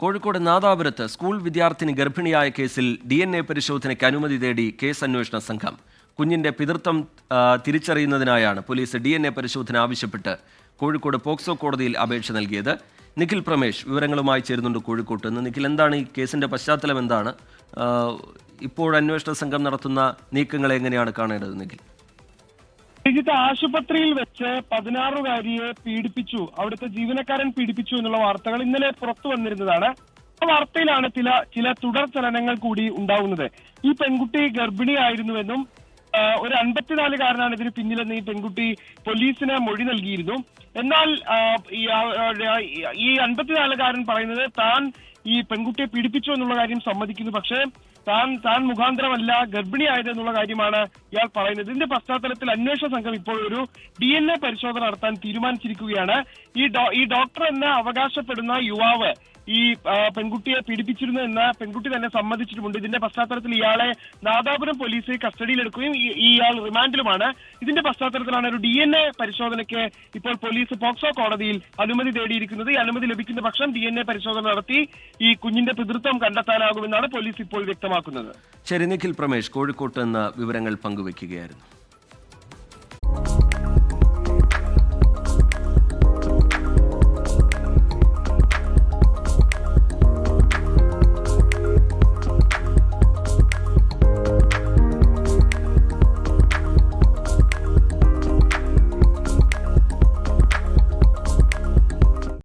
Kozhikode നാദാപുരത്ത് school വിദ്യാർത്ഥിനി ഗർഭിണിയായ കേസിൽ ഡി എൻ എ പരിശോധനയ്ക്ക് അനുമതി തേടി കേസ് അന്വേഷണ സംഘം. കുഞ്ഞിന്റെ പിതൃത്വം തിരിച്ചറിയുന്നതിനായാണ് പോലീസ് ഡി എൻ എ പരിശോധന ആവശ്യപ്പെട്ട് കോഴിക്കോട് പോക്സോ കോടതിയിൽ അപേക്ഷ നൽകിയത്. നിഖിൽ പ്രമേഷ് വിവരങ്ങളുമായി ചേരുന്നുണ്ട് കോഴിക്കോട്ട്. നിന്ന് നിഖിൽ എന്താണ് ഈ കേസിന്റെ പശ്ചാത്തലം എന്താണ്? ഇപ്പോൾ അന്വേഷണ സംഘം നടത്തുന്ന നീക്കങ്ങളെ എങ്ങനെയാണ് കാണേണ്ടത് നിഖിൽ? ശ്രീജിത്ത് ആശുപത്രിയിൽ വെച്ച് പതിനാറുകാരിയെ പീഡിപ്പിച്ചു. അവിടുത്തെ ജീവനക്കാരൻ പീഡിപ്പിച്ചു എന്നുള്ള വാർത്തകൾ ഇന്നലെ പുറത്തു വന്നിരുന്നതാണ്. ആ വാർത്തയിലാണ് ചില ചില തുടർ ചലനങ്ങൾ കൂടി ഉണ്ടാവുന്നത്. ഈ പെൺകുട്ടി ഗർഭിണിയായിരുന്നുവെന്നും ഒരു അൻപത്തിനാലുകാരനാണ് ഇതിന് പിന്നിലെന്ന് ഈ പെൺകുട്ടി പോലീസിന് മൊഴി നൽകിയിരുന്നു. എന്നാൽ ഈ അൻപത്തിനാലുകാരൻ പറയുന്നത് താൻ ഈ പെൺകുട്ടിയെ പീഡിപ്പിച്ചു എന്നുള്ള കാര്യം സമ്മതിക്കുന്നു. പക്ഷേ താൻ താൻ മുഖാന്തരമല്ല ഗർഭിണിയായത് എന്നുള്ള കാര്യമാണ് ഇയാൾ പറയുന്നത്. ഇതിന്റെ പശ്ചാത്തലത്തിൽ അന്വേഷണ സംഘം ഇപ്പോൾ ഒരു ഡി എൻ എ പരിശോധന നടത്താൻ തീരുമാനിച്ചിരിക്കുകയാണ്. ഈ ഈ ഡോക്ടർ എന്ന് അവകാശപ്പെടുന്ന യുവാവ് ഈ പെൺകുട്ടിയെ പീഡിപ്പിച്ചിരുന്നു എന്ന പെൺകുട്ടി തന്നെ സമ്മതിച്ചിട്ടുമുണ്ട്. ഇതിന്റെ പശ്ചാത്തലത്തിൽ ഇയാളെ നാദാപുരം പോലീസ് കസ്റ്റഡിയിലെടുക്കുകയും ഇയാൾ റിമാൻഡിലുമാണ്. ഇതിന്റെ പശ്ചാത്തലത്തിലാണ് ഒരു ഡി എൻ എ പരിശോധനയ്ക്ക് ഇപ്പോൾ പോലീസ് പോക്സോ കോടതിയിൽ അനുമതി തേടിയിരിക്കുന്നത്. ഈ അനുമതി ലഭിക്കുന്ന പക്ഷം ഡി എൻ എ പരിശോധന നടത്തി ഈ കുഞ്ഞിന്റെ പിതൃത്വം കണ്ടെത്താനാകുമെന്നാണ് പോലീസ് ഇപ്പോൾ വ്യക്തമാക്കുന്നത്. ശരി നിഖിൽ പ്രമേഷ് കോഴിക്കോട്ട് നിന്ന് വിവരങ്ങൾ പങ്കുവയ്ക്കുകയായിരുന്നു.